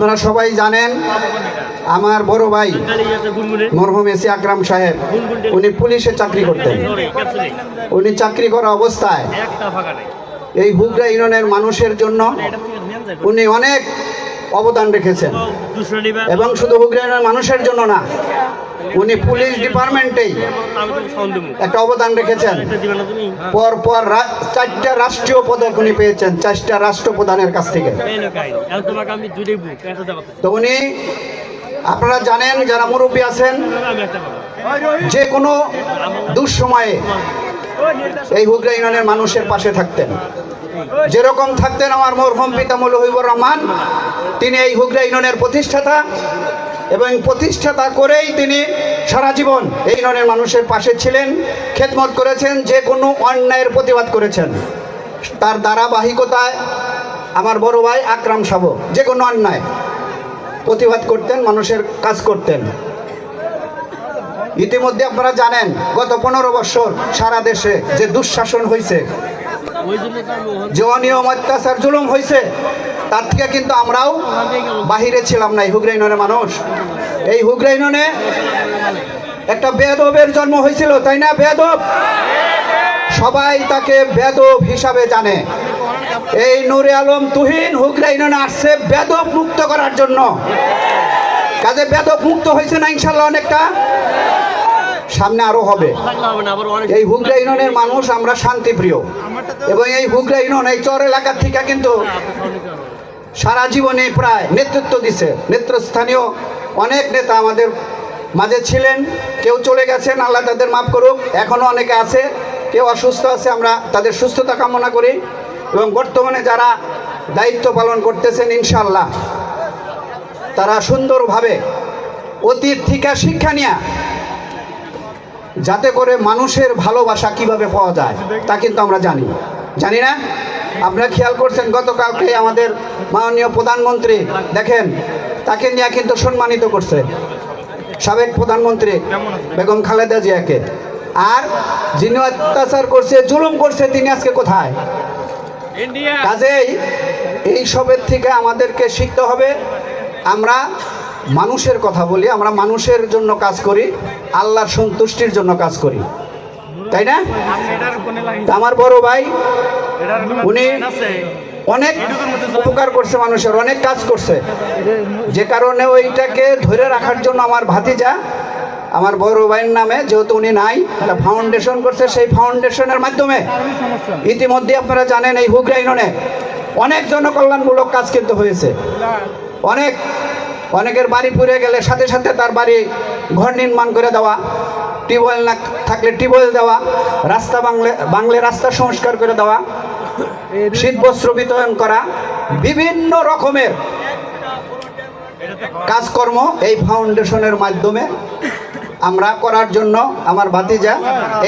আপনারা সবাই জানেন আমার বড় ভাই মরহুম এসি আকরাম সাহেব উনি পুলিশে চাকরি করতেন। উনি চাকরি করা অবস্থায় এই হুগরা ইউনিয়নের মানুষের জন্য উনি অনেক অবদান রেখেছেন। এবং শুধু হুগরা মানুষের জন্য না উনি পুলিশ ডিপার্টমেন্টেই একটা অবদান রেখেছেন। পর পর চারটা রাষ্ট্রীয় পদক উনি পেয়েছেন চারটা রাষ্ট্রপ্রধানের কাছ থেকে। তো উনি আপনারা জানেন যারা মুরব্বী আছেন যে কোনো দুঃসময়ে এই হুগরা ইউনিয়নের মানুষের পাশে থাকতেন। যেরকম থাকতেন আমার মরহুম পিতা মৌলহিবুর রহমান, তিনি এই হুগরা ইউনিয়নের প্রতিষ্ঠাতা এবং প্রতিষ্ঠাতা করেই তিনি সারা জীবন এই ইউনিয়নের মানুষের পাশে ছিলেন, খেদমত করেছেন, যে কোনো অন্যায়ের প্রতিবাদ করেছেন। তার ধারাবাহিকতায় আমার বড় ভাই আকরাম সাব, যে কোনো অন্যায় প্রতিবাদ করতেন, মানুষের কাজ করতেন। ইতিমধ্যে আপনারা জানেন, গত পনেরো বছর সারা দেশে যে দুঃশাসন হয়েছে যে অনিয়ম অত্যাচার, জুলুম হয়েছে তার থেকে কিন্তু আমরাও বাহিরে ছিলাম না, এই হুগরা ইউনিয়নের মানুষ। এই হুগরা ইউনিয়নে একটা বেদবের জন্ম হয়েছিল, তাই না? বেদব। সবাই তাকে বেদব হিসাবে জানে। এই নুরে আলম তুহিন হুগরা ইউনিয়নে আসছে বেদব মুক্ত করার জন্য। কাজে বেদব মুক্ত হয়েছে না, ইনশাল্লাহ অনেকটা? সামনে আরও হবে। এই হুগরা ইউনিয়নের মানুষ আমরা শান্তিপ্রিয়। এবং এই হুগরা ইউনিয়ন এই চর এলাকার থেকে কিন্তু সারা জীবনে প্রায় নেতৃত্ব দিছে। নেতৃস্থানীয় অনেক নেতা আমাদের মাঝে ছিলেন কেউ চলে গেছেন আল্লাহ তাদের মাফ করুক এখনও অনেকে আছে কেউ অসুস্থ আছে আমরা তাদের সুস্থতা কামনা করি। এবং বর্তমানে যারা দায়িত্ব পালন করতেছেন ইনশাল্লাহ তারা সুন্দরভাবে অতীত থেকে শিক্ষা নিয়ে যাতে করে মানুষের ভালোবাসা কীভাবে পাওয়া যায় তা কিন্তু আমরা জানি। জানি না? আপনারা খেয়াল করছেন গতকালকে আমাদের মাননীয় প্রধানমন্ত্রী দেখেন তাকে নিয়ে কিন্তু সম্মানিত করছে। সাবেক প্রধানমন্ত্রী বেগম খালেদা জিয়াকে। আর যিনি অত্যাচার করছে জুলুম করছে তিনি আজকে কোথায়? কাজেই এই সবের থেকে আমাদেরকে শিখতে হবে আমরা মানুষের কথা বলি, আমরা মানুষের জন্য কাজ করি, আল্লাহর সন্তুষ্টির জন্য কাজ করি। তাই না? আমার বড় ভাই, উনি অনেক উপকার করছে মানুষের, অনেক কাজ করছে। যে কারণে ওইটাকে ধরে রাখার জন্য আমার ভাতিজা, আমার বড় ভাইয়ের নামে, যেহেতু উনি নাই, একটা ফাউন্ডেশন করছে, সেই ফাউন্ডেশনের মাধ্যমে ইতিমধ্যে আপনারা জানেন এই হুগরা ইউনিয়নে অনেক জনকল্যাণমূলক কাজ কিন্তু হয়েছে। অনেক অনেকের বাড়ি পুড়ে গেলে সাথে সাথে তার বাড়ি ঘর নির্মাণ করে দেওয়া, টিউবওয়েল না থাকলে টিউবওয়েল দেওয়া, রাস্তা বাংলে বাংলে রাস্তা সংস্কার করে দেওয়া, শীত বস্ত্র বিতরণ করা, বিভিন্ন রকমের কাজকর্ম এই ফাউন্ডেশনের মাধ্যমে আমরা করার জন্য আমার ভাতিজা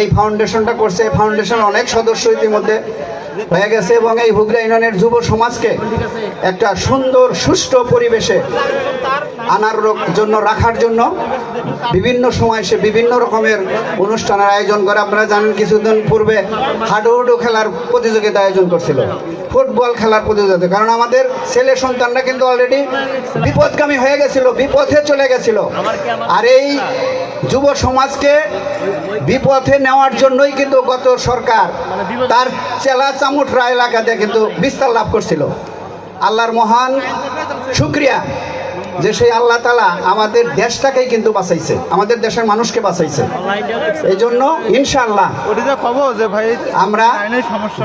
এই ফাউন্ডেশনটা করছে। এই ফাউন্ডেশন অনেক সদস্য ইতিমধ্যে হয়ে গেছে এবং এই হুগরা ইউনিয়নের যুব সমাজকে একটা সুন্দর, সুষ্ঠু পরিবেশে আনার জন্য রাখার জন্য বিভিন্ন সময় সে বিভিন্ন রকমের অনুষ্ঠানের আয়োজন করে। আপনারা জানেন কিছুদিন পূর্বে হাডুহুডু খেলার প্রতিযোগিতা আয়োজন করছিল। ফুটবল খেলার প্রতিযোগিতা। কারণ আমাদের ছেলে সন্তানরা কিন্তু অলরেডি বিপদগামী হয়ে গেছিল, বিপথে চলে গেছিল। আর এই যুব সমাজকে বিপথে নেওয়ার জন্যই কিন্তু গত সরকার তার চেলা চামুটরা এলাকাতে কিন্তু বিস্তার লাভ করছিল। আল্লাহর মহান শুক্রিয়া যে সেই আল্লাহ তালা আমাদের দেশটাকেই কিন্তু বাঁচাইছে, আমাদের দেশের মানুষকে বাঁচাইছে। এই জন্য ইনশাল্লাহ আমরা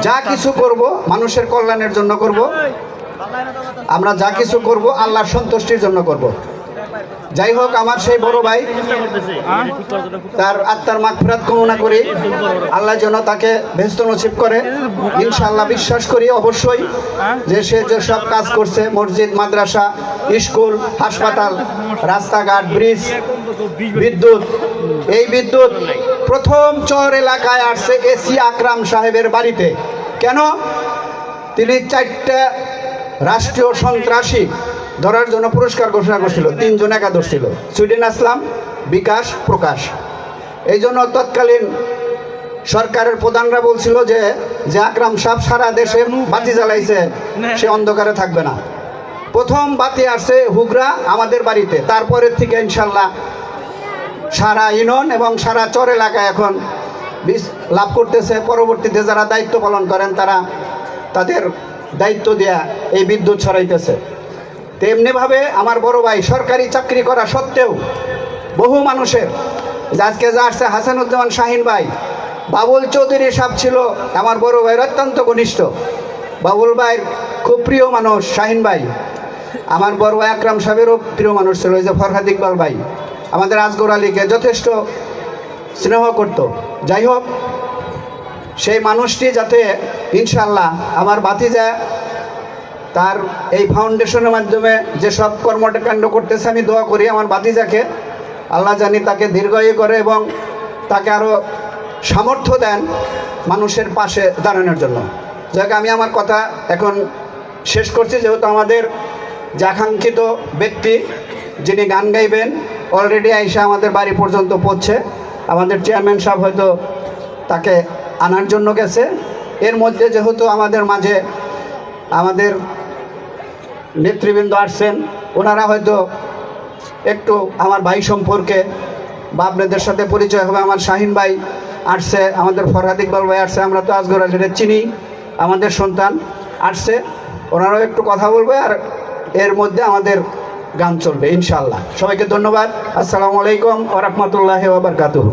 যা কিছু করব মানুষের কল্যাণের জন্য করব, আমরা যা কিছু করব আল্লাহর সন্তুষ্টির জন্য করব। যাই হোক, আমার সেই বড় ভাই, তার আত্মার মাগফিরাত কামনা করি। আল্লাহ যেন তাকে ব্যস্ত নসিব করে। ইনশাআল্লাহ বিশ্বাস করি অবশ্যই যে সে যে সব কাজ করছে, মসজিদ, মাদ্রাসা, স্কুল, হাসপাতাল, রাস্তাঘাট, ব্রিজ, বিদ্যুৎ, এই বিদ্যুৎ প্রথম চর এলাকায় আসছে এসি আকরাম সাহেবের বাড়িতে। কেন? তিনি চারটা রাষ্ট্রীয় সন্ত্রাসী ধরার জন্য পুরস্কার ঘোষণা করছিল। তিনজন একাদশ ছিল। সুইডেন আসলাম, বিকাশ, প্রকাশ। এই জন্য তৎকালীন সরকারের প্রধানরা বলছিল যে যে আকরাম সাহেব সারা দেশে বাতি জ্বালাইছে, সে অন্ধকারে থাকবে না। প্রথম বাতি আসছে হুগরা আমাদের বাড়িতে। তারপরের থেকে ইনশাল্লাহ সারা ইনন এবং সারা চর এলাকায় এখন লাভ করতেছে। পরবর্তীতে যারা দায়িত্ব পালন করেন, তারা তাদের দায়িত্ব দেয়া এই বিদ্যুৎ ছড়াইতেছে। তেমনিভাবে আমার বড় ভাই সরকারি চাকরি করা সত্ত্বেও বহু মানুষের আজকে যা আসছে হাসানুজ্জামান শাহিন ভাই, বাবুল চৌধুরী সাহেব ছিল আমার বড় ভাইয়ের অত্যন্ত ঘনিষ্ঠ। বাবুল ভাইয়ের খুব প্রিয় মানুষ শাহিন ভাই। আমার বড় ভাই আকরাম সাহেবেরও প্রিয় মানুষ ছিল, ওই যে ফরহাদ ইকবাল ভাই। আমাদের আজগর আলীকে যথেষ্ট স্নেহ করত। যাই হোক, সেই মানুষটি যাতে ইনশাল্লাহ আমার বাতিজা তার এই ফাউন্ডেশনের মাধ্যমে যেসব কর্মকাণ্ড করতেছে, আমি দোয়া করি আমার বাতিজাকে আল্লাহ জানি তাকে দীর্ঘায়ু করে এবং তাকে আরও সামর্থ্য দেন মানুষের পাশে দাঁড়ানোর জন্য। যাকে আমি আমার কথা এখন শেষ করছি, যেহেতু আমাদের যাকাঙ্ক্ষিত ব্যক্তি যিনি গান গাইবেন অলরেডি আইসা আমাদের বাড়ি পর্যন্ত পৌঁছে। আমাদের চেয়ারম্যান সাহেব হয়তো তাকে আনার জন্য গেছে। এর মধ্যে যেহেতু আমাদের মাঝে আমাদের নেতৃবৃন্দ আসছেন, ওনারা হয়তো একটু আমার ভাই সম্পর্কে বা আপনাদের সাথে পরিচয় হবে। আমার শাহিন ভাই আসছে, আমাদের ফরহাদ ইকবাল ভাই আসছে, আমরা তো আজগর আলীর চিনি, আমাদের সন্তান আসছে। ওনারাও একটু কথা বলবে আর এর মধ্যে আমাদের গান চলবে ইনশাল্লাহ সবাইকে ধন্যবাদ। আসসালামু আলাইকুম ওরহমতুল্লাহ ওবরকাতুহ